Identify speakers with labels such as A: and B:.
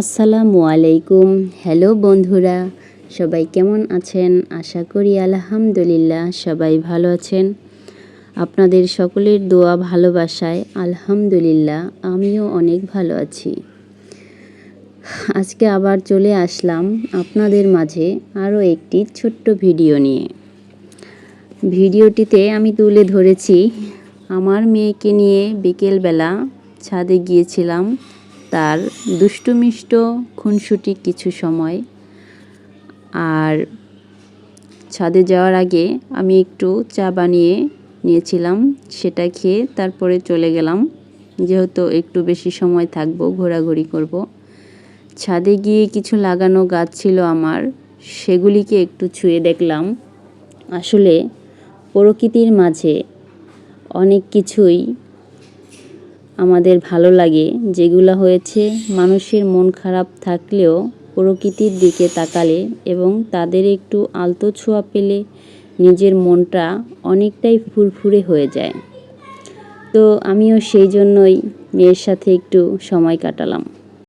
A: আসসালামু আলাইকুম। হ্যালো বন্ধুরা, সবাই কেমন আছেন? আশা করি আলহামদুলিল্লাহ সবাই ভালো আছেন। আপনাদের সকলের দোয়া ভালোবাসায় আলহামদুলিল্লাহ আমিও অনেক ভালো আছি। আজকে আবার চলে আসলাম আপনাদের মাঝে আরও একটি ছোট্ট ভিডিও নিয়ে। ভিডিওটিতে আমি তুলে ধরেছি, আমার মেয়েকে নিয়ে বিকেলবেলা ছাদে গিয়েছিলাম। তার দুষ্টুমিষ্ট খুনসুটি কিছু সময়। আর ছাদে যাওয়ার আগে আমি একটু চা বানিয়ে নিয়েছিলাম, সেটা খেয়ে তারপরে চলে গেলাম। যেহেতু একটু বেশি সময় থাকব, ঘোরাঘুরি করব। ছাদে গিয়ে কিছু লাগানো গাছ ছিল আমার, সেগুলিকে একটু ছুঁয়ে দেখলাম। আসলে প্রকৃতির মাঝে অনেক কিছুই আমাদের ভালো লাগে, যেগুলো হয়েছে মানুষের মন খারাপ থাকলেও প্রকৃতির দিকে তাকালে এবং তাদের একটু আলতো ছোঁয়া পেলে নিজের মনটা অনেকটাই ফুরফুরে হয়ে যায়। তো আমিও সেই জন্যই মেয়ের সাথে একটু সময় কাটালাম।